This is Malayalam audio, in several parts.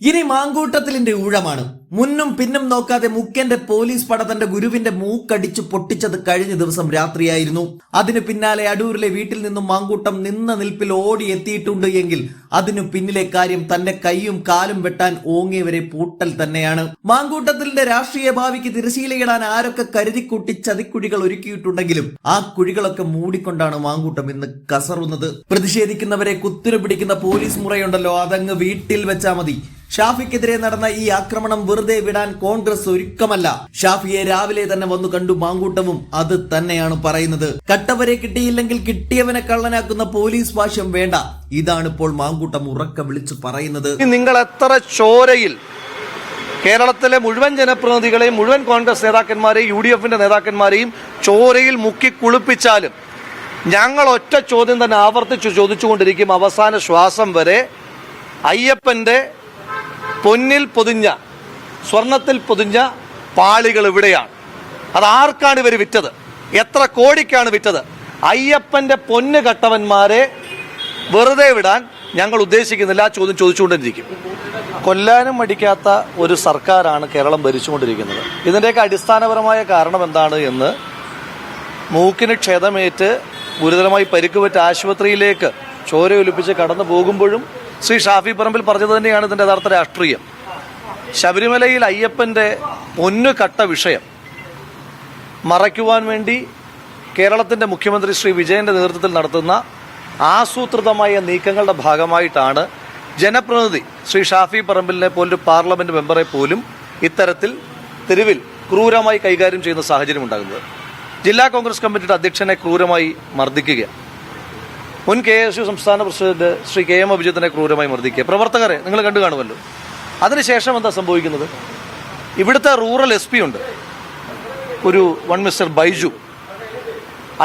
ഇനി മാങ്കൂട്ടത്തിലിന്റെ ഊഴമാണ്. മുന്നും പിന്നും നോക്കാതെ മുക്കന്റെ പോലീസ് പട തന്റെ ഗുരുവിന്റെ മൂക്കടിച്ചു പൊട്ടിച്ചത് കഴിഞ്ഞ ദിവസം രാത്രിയായിരുന്നു. അതിനു പിന്നാലെ അടൂരിലെ വീട്ടിൽ നിന്നും മാങ്കൂട്ടം നിന്ന നിൽപ്പിൽ ഓടി എത്തിയിട്ടുണ്ട് എങ്കിൽ അതിനു പിന്നിലെ കാര്യം തന്റെ കൈയും കാലും വെട്ടാൻ ഓങ്ങിയവരെ പൂട്ടൽ തന്നെയാണ്. മാങ്കൂട്ടത്തിന്റെ രാഷ്ട്രീയ ഭാവിക്ക് തിരശീലയിടാൻ ആരൊക്കെ കരുതിക്കൂട്ടി ചതിക്കുഴികൾ ഒരുക്കിയിട്ടുണ്ടെങ്കിലും ആ കുഴികളൊക്കെ മൂടിക്കൊണ്ടാണ് മാങ്കൂട്ടം ഇന്ന് കസറുന്നത്. പ്രതിഷേധിക്കുന്നവരെ കുത്തിരി പിടിക്കുന്ന പോലീസ് മുറയുണ്ടല്ലോ. അതങ്ങ് വീട്ടിൽ വെച്ചാ മതി. ഷാഫിക്കെതിരെ നടന്ന ഈ ആക്രമണം വെറുതെ വിടാൻ കോൺഗ്രസ് ഒരുക്കമല്ല. ഷാഫിയെ രാവിലെ തന്നെ വന്നു കണ്ടു മാങ്കൂട്ടവും. അത് തന്നെയാണ് പറയുന്നത്. കട്ടവരെ കിട്ടിയില്ലെങ്കിൽ കിട്ടിയവനെ കള്ളനാക്കുന്ന പോലീസ് വാശം വേണ്ട. ഇതാണ് ഇപ്പോൾ മാങ്കൂട്ടം ഉറക്കം വിളിച്ചു പറയുന്നത്. നിങ്ങൾ എത്ര ചോരയിൽ കേരളത്തിലെ മുഴുവൻ ജനപ്രതിനിധികളെയും മുഴുവൻ കോൺഗ്രസ് നേതാക്കന്മാരെയും യു ഡി എഫിന്റെ നേതാക്കന്മാരെയും ചോരയിൽ മുക്കി കുളിപ്പിച്ചാലും ഞങ്ങൾ ഒറ്റ ചോദ്യം തന്നെ ആവർത്തിച്ചു ചോദിച്ചുകൊണ്ടിരിക്കും അവസാന ശ്വാസം വരെ. അയ്യപ്പന്റെ പൊന്നിൽ പൊതിഞ്ഞ സ്വർണത്തിൽ പൊതിഞ്ഞ പാളികൾ ഇവിടെയാണ്. അത് ആർക്കാണ് ഇവർ വിറ്റത്? എത്ര കോടിക്കാണ് വിറ്റത്? അയ്യപ്പന്റെ പൊന്ന് കട്ടവന്മാരെ വെറുതെ വിടാൻ ഞങ്ങൾ ഉദ്ദേശിക്കുന്നില്ല. ആ ചോദ്യം ചോദിച്ചുകൊണ്ടിരിക്കും. കൊല്ലാനും മടിക്കാത്ത ഒരു സർക്കാരാണ് കേരളം ഭരിച്ചുകൊണ്ടിരിക്കുന്നത്. ഇതിന്റെയൊക്കെ അടിസ്ഥാനപരമായ കാരണം എന്താണ് എന്ന് മൂക്കിന് ക്ഷതമേറ്റ് ഗുരുതരമായി പരിക്കുപറ്റ ആശുപത്രിയിലേക്ക് ചോര ഒലിപ്പിച്ച് കടന്നു പോകുമ്പോഴും ശ്രീ ഷാഫി പറമ്പിൽ പറഞ്ഞത് തന്നെയാണ് ഇതിന്റെ യഥാർത്ഥ രാഷ്ട്രീയം. ശബരിമലയിൽ അയ്യപ്പന്റെ പൊന്നു കട്ട വിഷയം മറയ്ക്കുവാൻ വേണ്ടി കേരളത്തിന്റെ മുഖ്യമന്ത്രി ശ്രീ വിജയന്റെ നേതൃത്വത്തിൽ നടത്തുന്ന ആസൂത്രിതമായ നീക്കങ്ങളുടെ ഭാഗമായിട്ടാണ് ജനപ്രതിനിധി ശ്രീ ഷാഫി പറമ്പിലിനെ പോലൊരു പാർലമെന്റ് മെമ്പറെ പോലും ഇത്തരത്തിൽ തെരുവിൽ ക്രൂരമായി കൈകാര്യം ചെയ്യുന്ന സാഹചര്യം ഉണ്ടാകുന്നത്. ജില്ലാ കോൺഗ്രസ് കമ്മിറ്റിയുടെ അധ്യക്ഷനെ ക്രൂരമായി മർദ്ദിക്കുക മുൻ കെ എസ് യു സംസ്ഥാന പ്രസിഡന്റ് ശ്രീ കെ എം അഭിജിത്തിനെ ക്രൂരമായി മർദ്ദിക്കുക പ്രവർത്തകരെ നിങ്ങൾ കണ്ടു കാണുമല്ലോ. അതിനുശേഷം എന്താ സംഭവിക്കുന്നത്? ഇവിടുത്തെ റൂറൽ എസ് പി ഉണ്ട്. ഒരു വൺ മിസ്റ്റർ ബൈജു.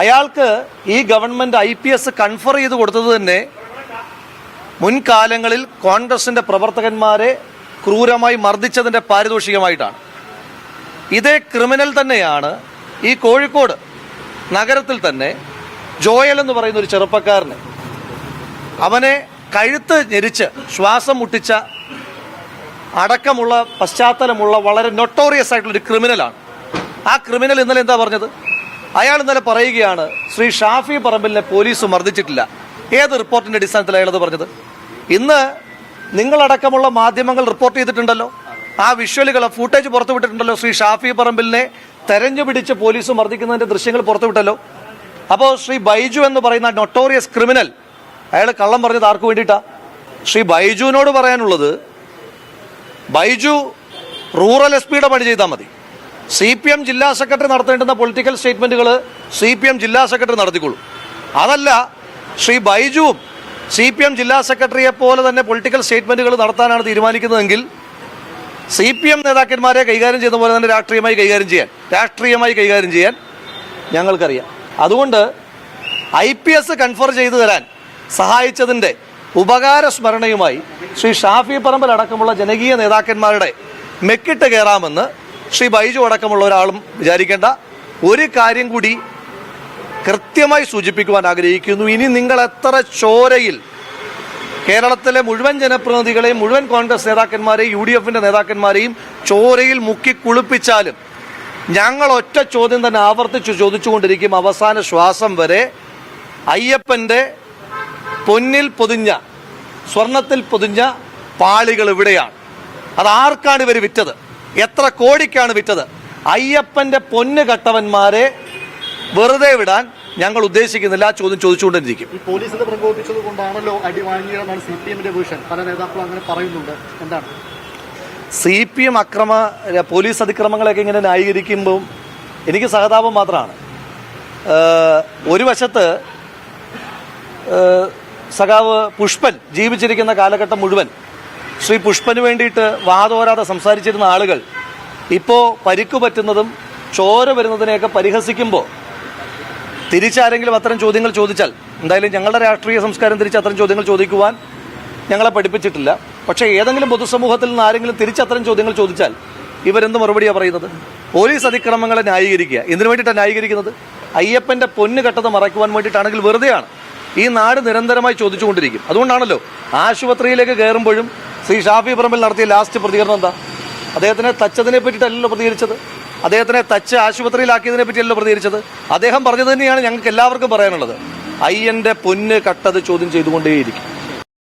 അയാൾക്ക് ഈ government I P S confer ചെയ്ത് കൊടുത്തത് തന്നെ മുൻകാലങ്ങളിൽ കോൺഗ്രസിന്റെ പ്രവർത്തകന്മാരെ ക്രൂരമായി മർദ്ദിച്ചതിന്റെ പാരിതോഷികമായിട്ടാണ്. ഇതേ ക്രിമിനൽ തന്നെയാണ് ഈ കോഴിക്കോട് നഗരത്തിൽ തന്നെ ജോയൽ എന്ന് പറയുന്ന ഒരു ചെറുപ്പക്കാരനെ. അവനെ കഴുത്ത് ഞെരിച്ച് ശ്വാസം മുട്ടിച്ച അടക്കമുള്ള പശ്ചാത്തലമുള്ള വളരെ നൊട്ടോറിയസ് ആയിട്ടുള്ള ഒരു ക്രിമിനലാണ്. ആ ക്രിമിനൽ ഇന്നലെ എന്താ പറഞ്ഞത്? അയാൾ ഇന്നലെ പറയുകയാണ് ശ്രീ ഷാഫി പറമ്പിലിനെ പോലീസ് മർദ്ദിച്ചിട്ടില്ല. ഏത് റിപ്പോർട്ടിന്റെ അടിസ്ഥാനത്തിൽ അയാളത് പറഞ്ഞത്? ഇന്ന് നിങ്ങളടക്കമുള്ള മാധ്യമങ്ങൾ റിപ്പോർട്ട് ചെയ്തിട്ടുണ്ടല്ലോ. ആ വിഷ്വലുകൾ ഫൂട്ടേജ് പുറത്തുവിട്ടിട്ടുണ്ടല്ലോ ശ്രീ ഷാഫി പറമ്പിലിനെ തെരഞ്ഞു പിടിച്ച് പോലീസ് മർദ്ദിക്കുന്നതിന്റെ ദൃശ്യങ്ങൾ പുറത്തുവിട്ടല്ലോ അപ്പോൾ ശ്രീ ബൈജു എന്ന് പറയുന്ന നൊട്ടോറിയസ് ക്രിമിനൽ അയാൾ കള്ളം പറഞ്ഞത് ആർക്കു വേണ്ടിയിട്ടാ? ശ്രീ ബൈജുവിനോട് പറയാനുള്ളത് ബൈജു റൂറൽ എസ് പിയുടെ പണി ചെയ്താൽ മതി. സി പി എം ജില്ലാ സെക്രട്ടറി നടത്തേണ്ടുന്ന പൊളിറ്റിക്കൽ സ്റ്റേറ്റ്മെന്റുകൾ സി പി എം ജില്ലാ സെക്രട്ടറി നടത്തിക്കൊള്ളും അതല്ല ശ്രീ ബൈജുവും സി പി എം ജില്ലാ സെക്രട്ടറിയെ പോലെ തന്നെ പൊളിറ്റിക്കൽ സ്റ്റേറ്റ്മെന്റുകൾ നടത്താനാണ് തീരുമാനിക്കുന്നതെങ്കിൽ സി പി എം നേതാക്കന്മാരെ കൈകാര്യം ചെയ്യുന്ന പോലെ തന്നെ രാഷ്ട്രീയമായി കൈകാര്യം ചെയ്യാൻ രാഷ്ട്രീയമായി കൈകാര്യം ചെയ്യാൻ ഞങ്ങൾക്കറിയാം. അതുകൊണ്ട് ഐ പി എസ് കൺഫർ ചെയ്തു തരാൻ സഹായിച്ചതിന്റെ ഉപകാര സ്മരണയുമായി ശ്രീ ഷാഫി പറമ്പൽ അടക്കമുള്ള ജനകീയ നേതാക്കന്മാരുടെ മെക്കിട്ട് കയറാമെന്ന് ശ്രീ ബൈജു അടക്കമുള്ള ഒരാളും വിചാരിക്കേണ്ട ഒരു കാര്യം കൂടി കൃത്യമായി സൂചിപ്പിക്കുവാൻ ആഗ്രഹിക്കുന്നു. ഇനി നിങ്ങൾ എത്ര ചോരയിൽ കേരളത്തിലെ മുഴുവൻ ജനപ്രതിനിധികളെയും മുഴുവൻ കോൺഗ്രസ് നേതാക്കന്മാരെയും യു ഡി എഫിന്റെ നേതാക്കന്മാരെയും ചോരയിൽ മുക്കി കുളിപ്പിച്ചാലും ഞങ്ങൾ ഒറ്റ ചോദ്യം തന്നെ ആവർത്തിച്ച് ചോദിച്ചുകൊണ്ടിരിക്കും അവസാന ശ്വാസം വരെ. അയ്യപ്പന്റെ പൊന്നിൽ പൊതിഞ്ഞ സ്വർണത്തിൽ പൊതിഞ്ഞ പാളികൾ ഇവിടെയാണ്. അത് ആർക്കാണ് ഇവർ വിറ്റത്? എത്ര കോടിക്കാണ് വിറ്റത്? അയ്യപ്പന്റെ പൊന്ന് കട്ടവന്മാരെ വെറുതെ വിടാൻ ഞങ്ങൾ ഉദ്ദേശിക്കുന്നില്ല. ആ ചോദ്യം ചോദിച്ചുകൊണ്ടിരിക്കും. ഈ പോലീസിന്റെ പ്രകോപിച്ചത് കൊണ്ടാണല്ലോ അടി വാങ്ങിയതെന്നാണ് സി പി എമ്മിന്റെ വീഷൻ. പല നേതാക്കളും അങ്ങനെ പറയുന്നുണ്ട്. എന്താണ്? സി പി എം അക്രമ പോലീസ് അതിക്രമങ്ങളൊക്കെ ഇങ്ങനെ ന്യായീകരിക്കുമ്പോൾ എനിക്ക് സഹതാപം മാത്രമാണ്. ഒരു വശത്ത് സഖാവ് പുഷ്പൻ ജീവിച്ചിരിക്കുന്ന കാലഘട്ടം മുഴുവൻ. ശ്രീ പുഷ്പന് വേണ്ടിയിട്ട് വാതോരാതെ സംസാരിച്ചിരുന്ന ആളുകൾ ഇപ്പോൾ പരിക്കു പറ്റുന്നതും ചോര വരുന്നതിനെയൊക്കെ പരിഹസിക്കുമ്പോൾ തിരിച്ചാരെങ്കിലും അത്തരം ചോദ്യങ്ങൾ ചോദിച്ചാൽ എന്തായാലും ഞങ്ങളുടെ രാഷ്ട്രീയ സംസ്കാരം തിരിച്ച് അത്തരം ചോദ്യങ്ങൾ ചോദിക്കുവാൻ ഞങ്ങളെ പഠിപ്പിച്ചിട്ടില്ല. പക്ഷേ ഏതെങ്കിലും പൊതുസമൂഹത്തിൽ നിന്ന് ആരെങ്കിലും തിരിച്ചത്തരം ചോദ്യങ്ങൾ ചോദിച്ചാൽ ഇവരെന്ത് മറുപടിയാണ് പറയുന്നത്? പോലീസ് അതിക്രമങ്ങളെ ന്യായീകരിക്കുക. എന്തിനു വേണ്ടിയിട്ടാണ് ന്യായീകരിക്കുന്നത്? അയ്യപ്പന്റെ പൊന്ന് കെട്ടത് മറയ്ക്കുവാൻ വേണ്ടിയിട്ടാണെങ്കിൽ വെറുതെയാണ്. ഈ നാട് നിരന്തരമായി ചോദിച്ചുകൊണ്ടിരിക്കും. അതുകൊണ്ടാണല്ലോ ആശുപത്രിയിലേക്ക് കയറുമ്പോഴും ശ്രീ ഷാഫി പറമ്പിൽ നടത്തിയ ലാസ്റ്റ് പ്രതികരണം എന്താ? അദ്ദേഹത്തിനെ തച്ചതിനെ പറ്റിയിട്ടല്ലല്ലോ പ്രതികരിച്ചത്? അദ്ദേഹത്തിനെ തച്ച് ആശുപത്രിയിലാക്കിയതിനെ പറ്റിയല്ലോ പ്രതികരിച്ചത്? അദ്ദേഹം പറഞ്ഞത് തന്നെയാണ് ഞങ്ങൾക്ക് എല്ലാവർക്കും പറയാനുള്ളത്. അയ്യന്റെ പൊന്ന് കട്ടത് ചോദ്യം ചെയ്തുകൊണ്ടേയിരിക്കും.